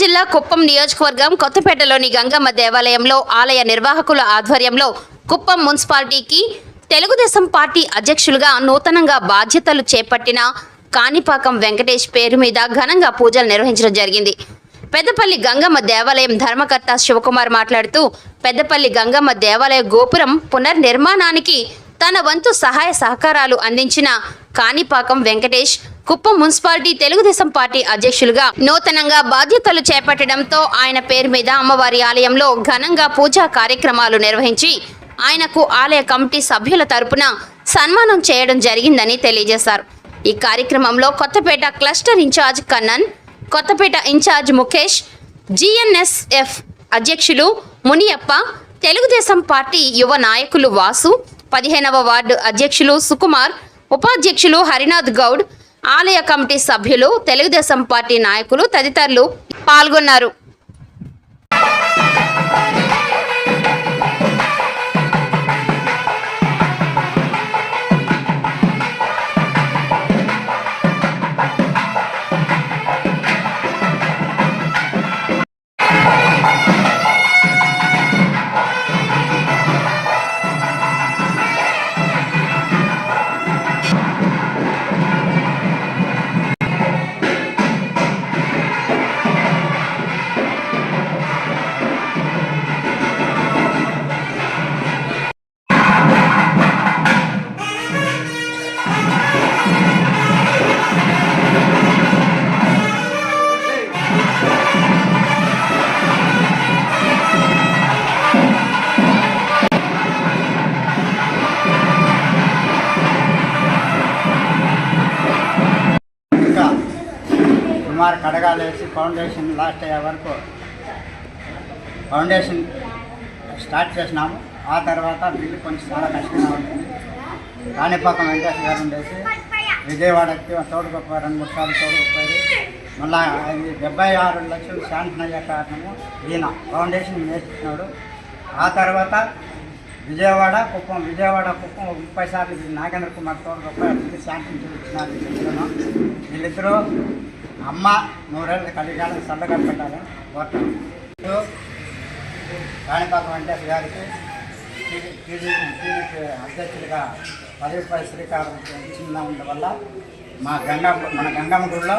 జిల్లా కుప్పం నియోజకవర్గం కొత్తపేటలోని గంగమ్మ దేవాలయంలో ఆలయ నిర్వాహకుల ఆధ్వర్యంలో కుప్పం మున్సిపాలిటీకి తెలుగుదేశం పార్టీ అధ్యక్షులుగా నూతనంగా బాధ్యతలు చేపట్టిన కాణిపాకం వెంకటేష్ పేరు మీద ఘనంగా పూజలు నిర్వహించడం జరిగింది. పెద్దపల్లి గంగమ్మ దేవాలయం ధర్మకర్త శివకుమార్ మాట్లాడుతూ పెద్దపల్లి గంగమ్మ దేవాలయ గోపురం పునర్నిర్మాణానికి తన వంతు సహాయ సహకారాలు అందించిన కాణిపాకం వెంకటేష్ కుప్పం మున్సిపాలిటీ తెలుగుదేశం పార్టీ అధ్యక్షులుగా నూతనంగా బాధ్యతలు చేపట్టడంతో ఆయన పేరు మీద అమ్మవారి ఆలయంలో ఘనంగా పూజా కార్యక్రమాలు నిర్వహించి ఆయనకు ఆలయ కమిటీ సభ్యుల తరపున సన్మానం చేయడం జరిగిందని తెలియజేశారు. ఈ కార్యక్రమంలో Kothapeta cluster incharge Kannan Kothapeta incharge Mukesh GNSF అధ్యక్షులు మునియప్ప తెలుగుదేశం పార్టీ యువ నాయకులు వాసు పదిహేనవ వార్డు అధ్యక్షులు సుకుమార్ ఉపాధ్యక్షులు హరినాథ్ గౌడ్ ఆలయ కమిటీ సభ్యులు తెలుగుదేశం పార్టీ నాయకులు తదితరులు పాల్గొన్నారు. సుమారు కడగాలేసి ఫౌండేషన్ లాస్ట్ అయ్యే వరకు ఫౌండేషన్ స్టార్ట్ చేసినాము. ఆ తర్వాత బిల్లు కొంచెం చాలా కష్టంగా ఉంటుంది. కాణిపాకం వెంకటేశ్వర గారు ఉండేసి విజయవాడకి తోడుగొప్ప రెండు మూడు సార్లు తోడుగొప్పారు మళ్ళా అది డెబ్బై ఆరు లక్షలు శాంక్షన్ అయ్యే కారణము ఈయన ఫౌండేషన్ నేర్చుకున్నాడు. ఆ తర్వాత విజయవాడ కుప్పం విజయవాడ కుప్పం ముప్పై సార్లు ఇది నాగేంద్ర కుమార్ తోడుగొప్ప అతనికి శాంక్షన్ చూపించినారు వీళ్ళిద్దరూ అమ్మ నూరేళ్ళు కలిగాలని చల్లగా పెట్టాలి కోరుతాను కాణిపాకం వెంకటేశ్వర గారికి టీడీపీ టీడీపీ అధ్యక్షుడిగా పదవిపై శ్రీకారం ఇచ్చిన వల్ల మా గంగా మన గంగమ్మ గుడిలో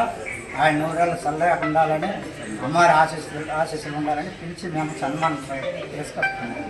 ఆయన నూరేళ్ళు చల్లగా ఉండాలని అమ్మవారి ఆశీస్సులు ఆశీస్సులు ఉండాలని పిలిచి మేము సన్మానం చేసుకొస్తున్నాం